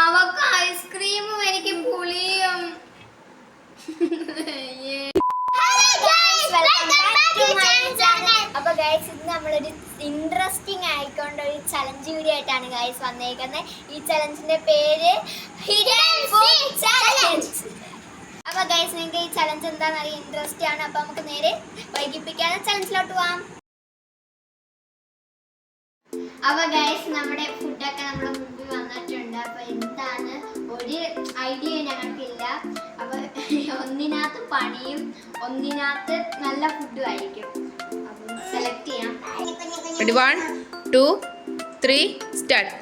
അവക്ക് ഐസ്ക്രീമും എനിക്ക് പുളിയും. അപ്പൊ ഗൈസ് ഇന്ന് നമ്മളൊരു ഇൻട്രസ്റ്റിംഗ് ആയിക്കൊണ്ട് ഒരു ചലഞ്ച് വീഡിയോ ആയിട്ടാണ് ഗൈസ് വന്നേക്കുന്നത്. ഈ ചലഞ്ചിന്റെ പേര് ഹിഡൻ ഫുഡ് ചലഞ്ച് അപ്പൊ ഗൈസ് നിങ്ങൾക്ക് ഈ ചലഞ്ച് എന്താണെന്ന് ഇൻട്രസ്റ്റ് ആണ്. അപ്പൊ നമുക്ക് നേരെ വൈകിപ്പിക്കാതെ ചലഞ്ചിലോട്ട് പോവാം. അപ്പൊ ഗൈസ് നമ്മുടെ ഫുഡൊക്കെ നമ്മുടെ മുമ്പിൽ വന്നിട്ടുണ്ട്. അപ്പൊ എന്താണ്? ഒരു ഐഡിയ ഞങ്ങൾക്കില്ല. അപ്പൊ ഒന്നിനകത്ത് പണിയും ഒന്നിനകത്ത് നല്ല ഫുഡും ആയിരിക്കും. അപ്പം സെലക്ട് ചെയ്യാം. One two three start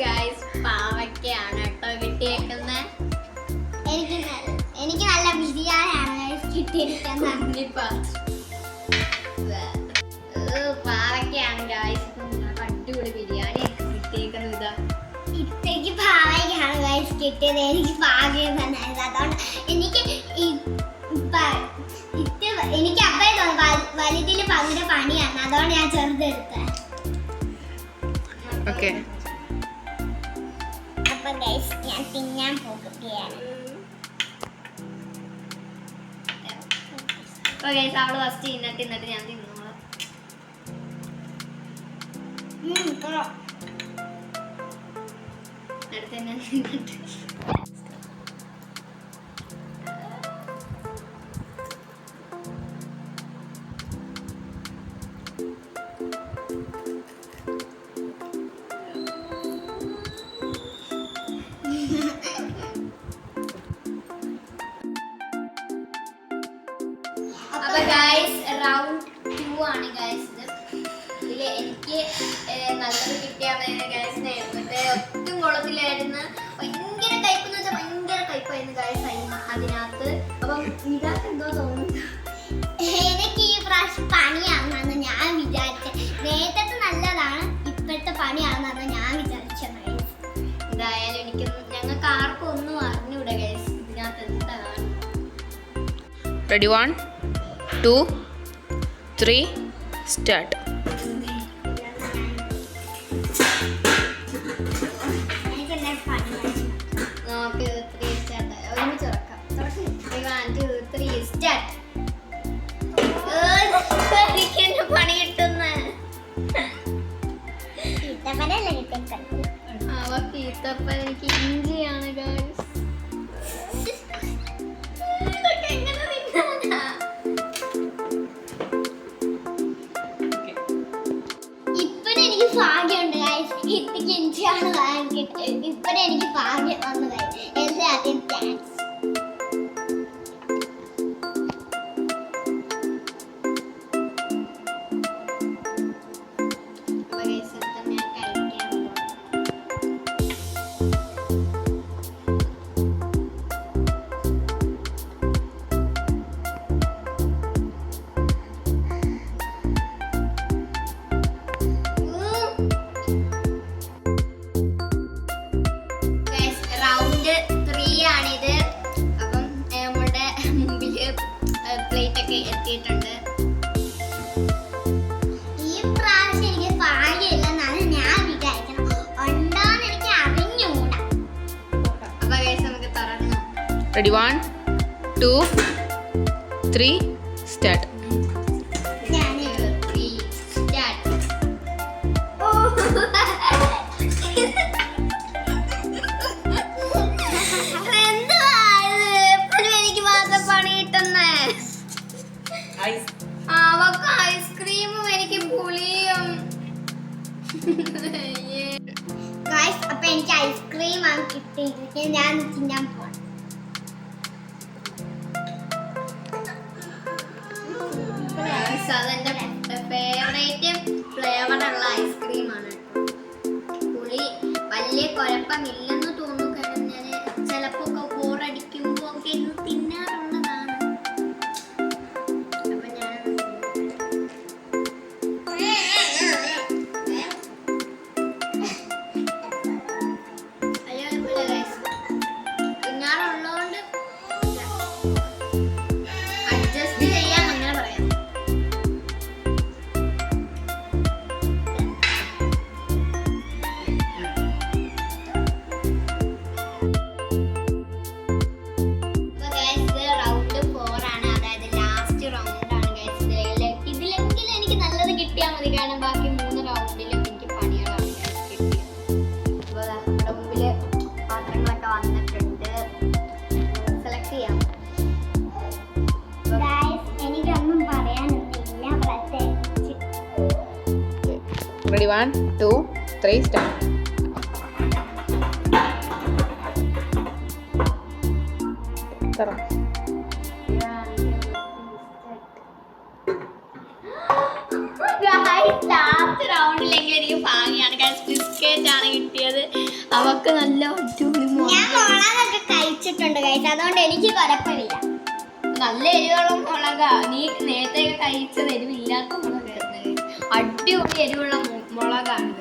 guys പാവയ്ക്കാണ് കേട്ടോ കിട്ടിയേക്കുന്നത് എനിക്ക് നല്ല- എനിക്ക് നല്ല ബിരിയാണിയാണ് guys കിട്ടിയിരിക്കുന്നത് പാവയ്ക്കാണ് ഗൈസ് അടിപൊളി ബിരിയാണി കിട്ടിയേക്കുന്നത് ഇതാ. ഇത്തേക്ക് പാവയ്ക്കാണ് ഗൈസ് കിട്ടിയത് എനിക്ക് ഭാഗ്യം തന്നെയായിരുന്നു അതുകൊണ്ട് എനിക്ക് ഇത് എനിക്ക് അപ്പേ തോന്നി വ- വലുതിൽ പകുതി പണിയാണ്. അതുകൊണ്ട് ഞാൻ ചെറുതെടുത്തത് ഓക്കെ അപ്പൊ ഗൈസ് ഞാൻ തിന്നാൻ പോകുകയാണ്. അപ്പൊ ഗൈസ് അവൾ ഫസ്റ്റ് തിന്നിട്ട് തിന്നിട്ട് ഞാൻ തിന്നോളാം ഉം, കൊള്ളാം. അടുത്ത് തന്നെ കുളത്തിലായിരുന്നു ഭയങ്കര കയ്പ് എന്ന് വെച്ചാൽ ഭയങ്കര കയ്പായിരുന്നു ഗൈസ് അതിനകത്ത് അപ്പം ഇതാക്ക് എന്തോ തോന്നുന്നു എനിക്ക് ഈ പ്രാവശ്യം പണിയാണെന്നാണ് ഞാൻ വിചാരിച്ചത് നേരത്തെ നല്ലതാണ് ഇപ്പോഴത്തെ പണിയാണെന്നാണ് ഞാൻ വിചാരിച്ചത്. എന്തായാലും എനിക്ക് ഞങ്ങൾക്ക് ആർക്കും ഒന്നും അറിഞ്ഞൂടെ ഗൈസ് ഇതിനകത്ത് എന്താണ്? Ready one two three start അവർക്ക് എനിക്ക് ഇഞ്ചിയാണ് ഗൈസ് ഇതൊക്കെ എങ്ങനെ തിന്നാനാ? ഇപ്പഴും എനിക്ക് ഭാഗ്യമുണ്ട് ഗൈസ് ഇത്തിക്ക് ഇഞ്ചിയാണ് വാങ്ങിയിട്ട്. ഇപ്പഴും എനിക്ക് ഭാഗ്യം വന്നു ഗൈസ് ഒക്കെ എത്തിയിട്ടുണ്ട്. ഈ പ്രാവശ്യം എനിക്ക് ഭാഗ്യമില്ലെന്നാണ് ഞാൻ എനിക്ക് നമുക്ക് ready one two three start ഞാൻ പോണം Guys, അതെന്റെ ഫേവറേറ്റ് ഐസ്ക്രീമാണ് പുളി വലിയ കുഴപ്പമില്ലെന്ന് സെലക്ട് ചെയ്യാം. എനിക്കൊന്നും പറയാനൊന്നുമില്ല ready one two three start തരാം കഴിച്ചിട്ടുണ്ട് കഴിച്ചു അതുകൊണ്ട് എനിക്ക് കുഴപ്പമില്ല. നല്ല എരിവുള്ള മുളക. നീ നേരത്തെ കഴിച്ചത് എരിവില്ലാത്ത മുളകായിരുന്നു അടിപൊളി എരിവുള്ള മുളകാണ്.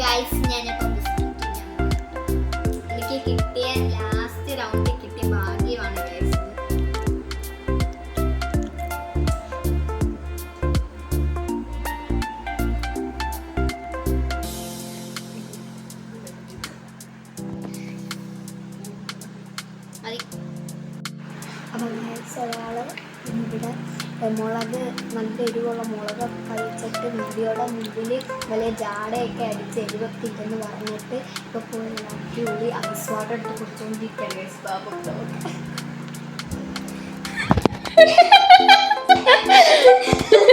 ഗൈസ് ഞാനിപ്പോ മുളക് നല്ല എരിവുള്ള മുളക് കഴിച്ചിട്ട് മുടിയുടെ മുമ്പിൽ വലിയ ജാടയൊക്കെ അടിച്ച് എരിവൊക്കെ പറഞ്ഞിട്ട് ഇപ്പോൾ പോയി അടിപൊളി ഐസ് വാട്ടർ എടുത്ത് കൊടുത്തോണ്ടിരിക്കുകയാണ് ബാബു.